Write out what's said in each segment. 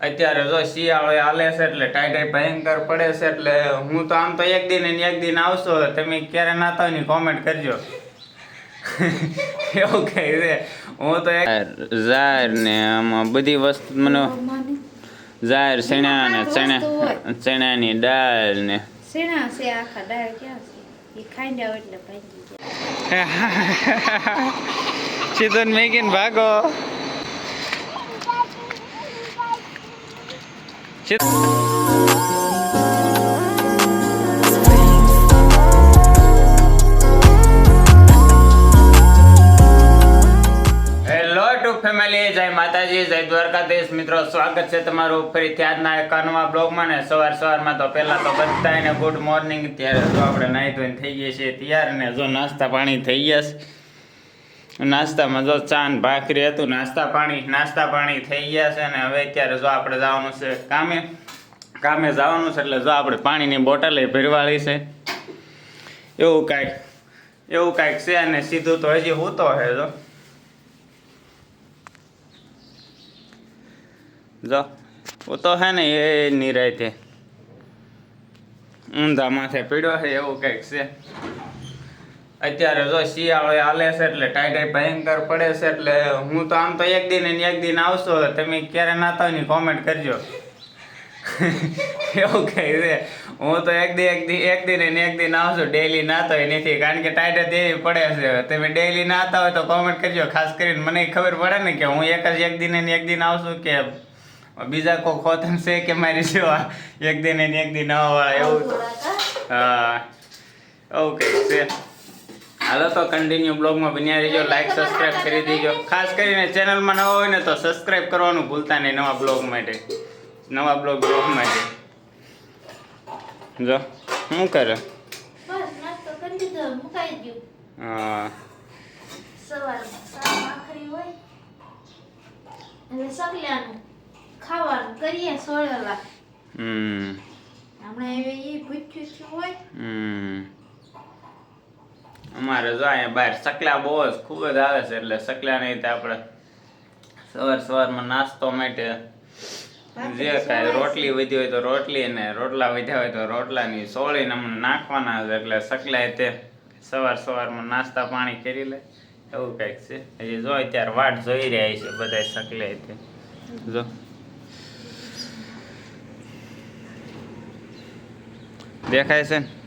અત્યારે જો શિયાળો હાલે છે એટલે ટાઈટાઈ ભયંકર પડે છે એટલે હું તો આમ તો એક દિન ને એક દિન આવશો તમે ક્યારે નાતા થાવની કોમેન્ટ કરજો. એવું કઈ છે. હું તો જાહેર ને આમાં બધી વસ્તુ મને ઝાર ચણા ને ચણા ચણાની દાળ ને. ચણા છે આખા દાળ ક્યાં છે? એ ખાઈ જાવ એટલે ભાગી જાય ચિતન મેગીન ભાગો. ટુ ફેમિલી જય માતાજી, જય દ્વારકાધીશ. મિત્રો, સ્વાગત છે તમારું ફરીથી આજના એક નવા બ્લોગમાં ને સવાર સવારમાં તો પહેલાં તો બધાને ગુડ મોર્નિંગ ત્યારે જો આપણે નાહી ધોઈને થઈ ગઈએ છીએ, તૈયાર ને જો નાસ્તા પાણી થઈ ગયા છે નાસ્તામાં જો ચાન ભાખરી હતું, નાસ્તા પાણી નાસ્તા પાણી થઈ ગયા છે ને હવે અત્યારે જો આપણે જવાનું છે કામે કામે જવાનું છે એટલે જો આપણે પાણીની બોટલ ભરવાળી છે. એવું કાંઈક એવું કાંઈક છે અને સીધું તો હજી હું તો છે જો. જો હું તો હે ને એ નિરાયતે ઊંધા માથે પીડ્યો છે એવું કંઈક છે. અત્યારે જો શિયાળો હાલે છે એટલે ટાઈટાઈ ભયંકર પડે છે એટલે હું તો આમ તો એક દિન ને એક દિન આવશો તમે ક્યારે નાતા હોય ને કોમેન્ટ કરજો. એવું કઈ છે. હું તો એક દિન એક દિન એક દિન ને એક દિન આવશું ડેલી નાતો હોય નથી કારણ કે ટાઈટ દેવી પડે છે. તમે ડેલી નાતા હોય તો કોમેન્ટ કરજો ખાસ કરીને મને ખબર પડે ને કે હું એક જ એક દિન ને એક દિન આવશું કે બીજા કોઈ ખોતમ છે કે મારી સેવા એક દિન ને એક દિન આવવા એવું. હા. એવું કંઈક છે. હાલો તો કન્ટિન્યુ બ્લોગમાં બન્યા રહેજો. લાઈક સબસ્ક્રાઇબ કરી દેજો. ખાસ કરીને ચેનલમાં નવા હોય ને તો સબસ્ક્રાઇબ કરવાનું ભૂલતા નહીં નવા બ્લોગ માટે. નવા બ્લોગ બ્લોગ માટે. જો શું કરે? હા. ખાવાનું કરીએ સોળેલા હમ. હમણાં એ પૂછ્યું હોય. હમ. અમારે જો અહીંયા બહાર સકલા બહુ જ ખૂબ જ આવે છે એટલે સકલા નહીં તો આપણે સવાર સવારમાં નાસ્તો માટે જે કાંઈ રોટલી વધી હોય તો રોટલી ને રોટલા વધ્યા હોય તો રોટલાની સોળીને અમને નાખવાના છે એટલે સકલા તે સવાર સવારમાં નાસ્તા પાણી કરી લે. એવું કંઈક છે. હજી જો અત્યારે વાટ જોઈ રહ્યા છે બધા સકલાય તે. જો. દેખાય છે ને?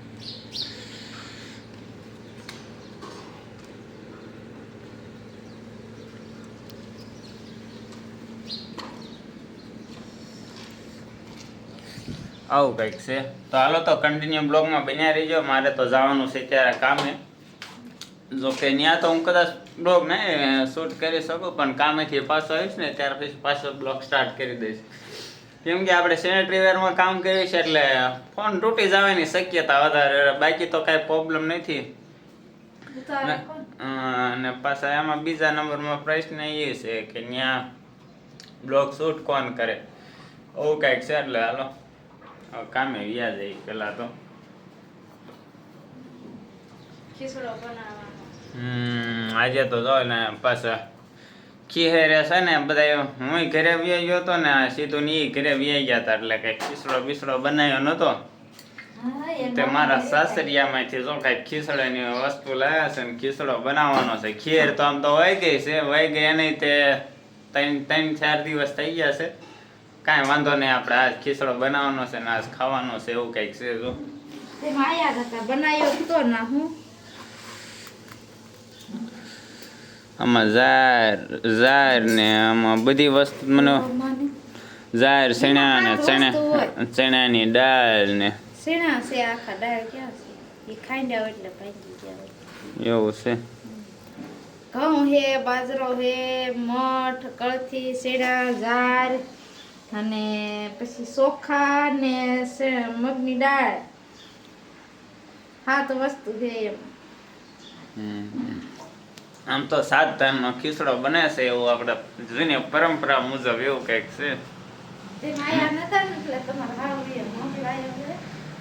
આવું કંઈક છે. તો હાલો તો કન્ટિન્યુ બ્લોગમાં બન્યા રહીજો. મારે તો જવાનું છે ત્યારે કામે. જો કે ત્યાં તો હું કદાચ બ્લોગ નહીં શૂટ કરી શકું પણ કામેથી પાછો આવીશ ને ત્યાર પછી પાછો બ્લોગ સ્ટાર્ટ કરી દઈશ. કેમ કે આપણે સેનેટરી વેરમાં કામ કરીએ છીએ એટલે ફોન તૂટી જવાની શક્યતા વધારે બાકી તો કાંઈ પ્રોબ્લેમ નથી. અને પાછા એમાં બીજા નંબરમાં પ્રશ્ન એ છે કે ત્યાં બ્લોગ શૂટ કોણ કરે? કાંઈક છે એટલે હાલો. કામે વ્યા જઈ પેલા તો ખીચડો બનાવવાનો હમ આજે તો જો ને પાછા ખીહેરે છે ને બધા હું ઘરે વ્યાઈ ગયો હતો ને આ સીધું ની ઘરે વ્યાઈ ગયા હતા એટલે કઈ ખીસડો બીસડો બનાવ્યો નતો હા એ તે મારા સાસરિયામાંથી જો કઈ ખીસડાની વસ્તુ લાવ્યા છે ને ખીસડો બનાવવાનો છે ખીર તો આમ તો વહી ગઈ છે વહી ગઈ નહીં તે ત્રણ ત્રણ ચાર દિવસ થઈ ગયા છે કાંઈ વાંધો નહીં આપણે આજ ખીચડો બનાવવાનો છે ને આજ ખાવાનો છે એવું કંઈક છે જો. તેમાં આયા હતા બનાવ્યો તો ના હું. આમાં ઝાર ઝાર ને આમાં બધી વસ્તુ મને ઝાર ચણા ને ચણા ચણાની દાળ ને. છે આખા દાળ ક્યાં છે? એ ખાઈ એટલે ભાગી જાય એવું છે. ઘઉં હે બાજરો હે મઠ કળથી શેણા ઝાર અને પછી ચોખા ને મગની દાળ. હા તો વસ્તુ છે એમ. હમ. આમ તો સાત ધાનનો ખીચડો બને છે એવું આપણે જૂની પરંપરા મુજબ એવું કંઈક છે.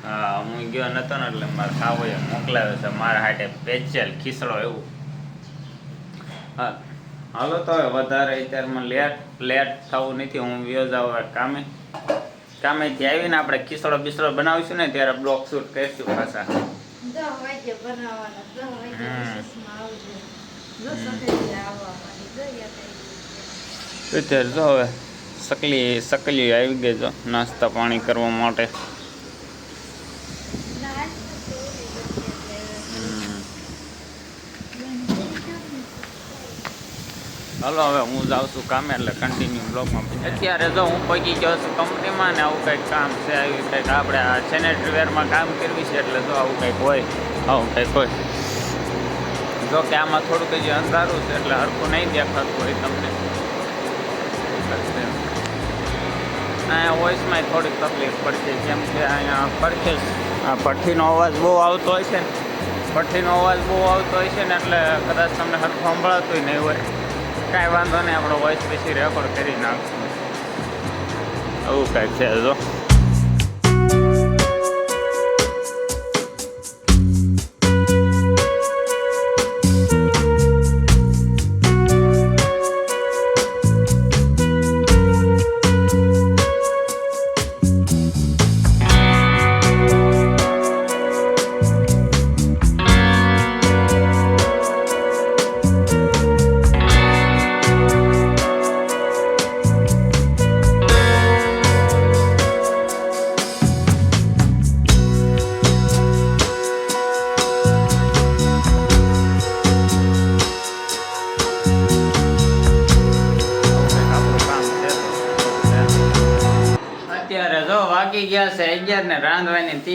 હા હું ગયો નતો ને એટલે મારા એ મોકલાવ્યો છે. મારા હાટે પેચેલ ખીચડો એવું. હા. હાલો તો હવે વધારે અત્યારમાં લેટ લેટ થવું નથી હું વ્યો જાઉં હવે કામે ત્યાં આવીને આપણે ખીસડો બિસડો બનાવીશું ને ત્યારે બ્લોક શૂટ કરીશું પાછા. અત્યારે જો હવે સકલી સકલી આવી ગઈ જો નાસ્તા પાણી કરવા માટે ના, આજ તો ઓલી બધી એટલે હમ. હાલો, હવે હું જાઉં છું કામે, એટલે કન્ટિન્યુ બ્લોગમાં અત્યારે જો હું પગી ગયો છું કંપનીમાં ને આવું કંઈક કામ છે, આવી કંઈક આપણે આ સેનેટરી વેરમાં કામ કરવી છે, એટલે જો આવું કંઈક હોય, આવું કંઈક હોય. જો કે આમાં થોડુંક હજી અંધારું છે, એટલે હરખું નહીં દેખાતું હોય તમને. અહીંયા વોઇસમાં થોડીક તકલીફ પડશે કેમ કે અહીંયા પડખે આ ભઠ્ઠીનો અવાજ બહુ આવતો હોય છે ને. ભઠ્ઠીનો અવાજ બહુ આવતો હોય છે ને, એટલે કદાચ તમને હરખું સંભળાતું નહીં હોય. કાંઈ વાંધો નહીં આપણો વોઇસ પછી રેકોર્ડ કરી નાખશું. આવું કાંઈક છે જો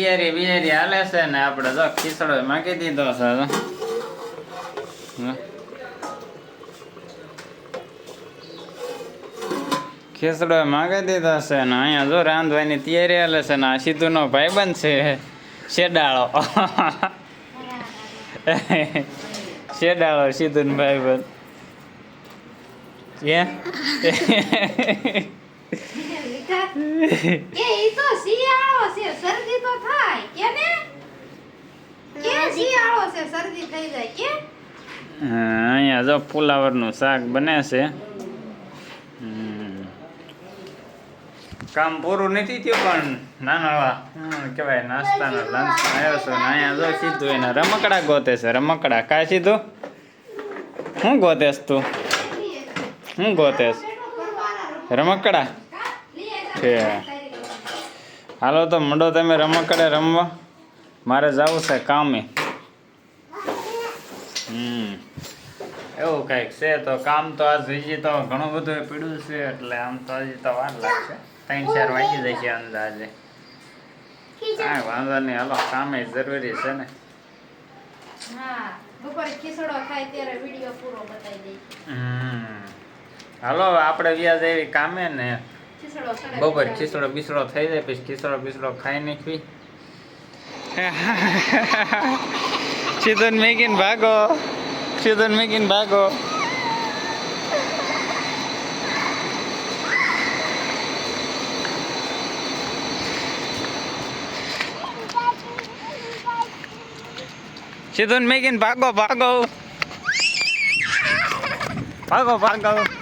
તૈયારી બિયારી હાલે છે ને આપણે જો ખીચડો માગી દીધો છે. ખીચડો માગી દીધો છે ને અહીંયા જો રાંધવાની તૈયારી હાલે છે ને આ સીધુનો ભાઈબંધ છે. શેડાળો શેડાળો સીધુન ભાઈબંધ. એ એ ઈ તો શિયાળો છે શરદી તો થાય કે ને કે શિયાળો છે શરદી થઈ જાય કે હા, અહીંયા જો ફુલાવરનું શાક બને છે. કામ પૂરું નથી થયું પણ નાના કહેવાય નાસ્તાનો લંચ આવ્યો છે ને અહીંયા જો સીધું એના રમકડા ગોતે છે રમકડા. કાંઈ સીધું? શું ગોતેસ તું? શું ગોતેસ? રમકડા? છે. હાલો તો મંડો તમે રમકડે રમવા. મારે જવું છે કામે. હમ. એવું કંઈક છે તો કામ તો આજ હજી તો ઘણું બધું પીડ્યું છે એટલે આમ તો હજી તો વાર લાગશે. ત્રણ ચાર વાગી જશે અંદાજે. કાંઈ વાંધો નહીં હાલો કામે જરૂરી છે ને. હા બપોરે ખીસડો ખાય ત્યારે વીડિયો પૂરો બતાવી દઈએ હમ. હાલો આપણે વ્યાજ એવી કામે ને બપોર ખીસડો બિસડો થઈ જાય પછી ખીસડો બિસડો ખાઈ નાખવી. ચિતન મેકીન ભાગો ચિતન મેકીન ભાગો. ચિતન મેકીન ભાગો ભાગો. ભાગો ભાગો.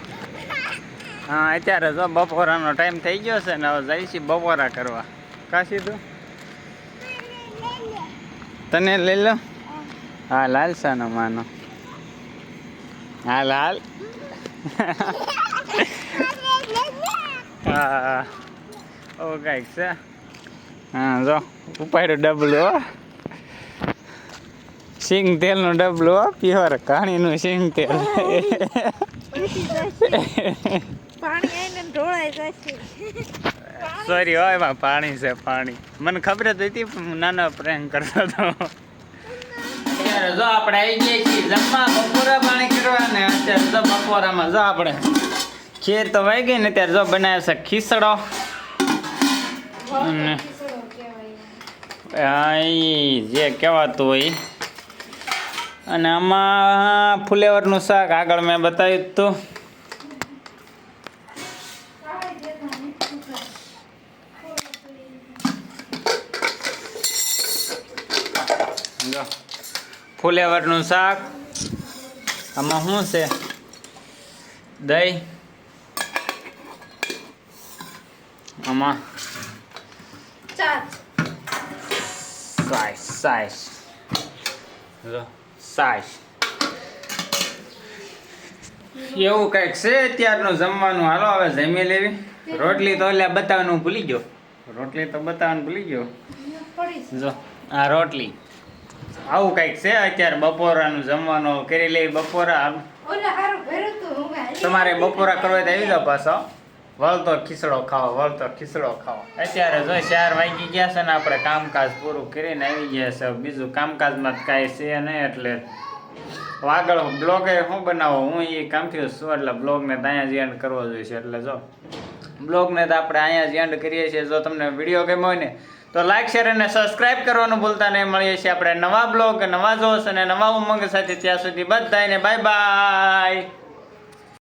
હા અત્યારે જો બપોરાનો ટાઈમ થઈ ગયો છે ને હવે જઈ છીએ બપોરા કરવા કાશી તું તને લઈ લો હા લાલ સાનો માનો હા લાલ હા ઓ કાંઈક છે હા જો ઉપાડ્યો ડબલું હો સિંગ તેલનું ડબલું હો પ્યોર કાણીનું સિંગ તેલ પાણી આવીને ઢોળાઈ જશે સોરી હોય એમાં પાણી છે પાણી. મને ખબર જ હતી પણ નાનો પ્રેમ કરતો હતો. અત્યારે જો આપણે આવી ગયા છીએ જમવા બપોરા પાણી કરવા ને અત્યારે જો બપોરામાં જો આપણે ખીર તો વાઈ ગઈ ને ત્યારે જો બનાવે છે ખીસડો જે કહેવાતું હોય. અને આમાં ફુલેવરનું શાક આગળ મેં બતાવ્યું હતું જો ફુલેવરનું શાક. આમાં શું છે? દહીં. આમાં સાઈસ સાઈસ. સાઈસ. એવું કંઈક છે અત્યારનું જમવાનું? હાલો હવે જમી લેવી. રોટલી તો એટલે બતાવવાનું ભૂલી ગયો. રોટલી તો બતાવવાનું ભૂલી ગયો. જો આ રોટલી. આવું કંઈક છે અત્યારે બપોરાનું જમવાનું કરી લે બપોરા. તમારે બપોરા કરવા તો આવી જાઓ પાછો. વળતો ખીચડો ખાઓ વળતો ખીચડો ખાઓ. અત્યારે જો ચાર વાગી ગયા છે ને આપણે કામકાજ પૂરું કરીને આવી ગયા છે. બીજું કામકાજમાં કાંઈ છે નહીં એટલે આગળ બ્લોગે શું બનાવો? હું એ કામથી છું એટલે બ્લોગને તો અહીંયા જ એન્ડ કરવો જોઈએ એટલે જો બ્લોગને તો આપણે અહીંયા જ એન્ડ કરીએ છીએ. જો તમને વીડિયો ગમ્યો હોય ને તો લાઈક શેર અને સબસ્ક્રાઇબ કરવાનું ભૂલતા નહીં. મળીએ છીએ આપણે નવા બ્લોગ નવા જોશ અને નવા ઉમંગ સાથે ત્યાં સુધી બધાને બાય બાય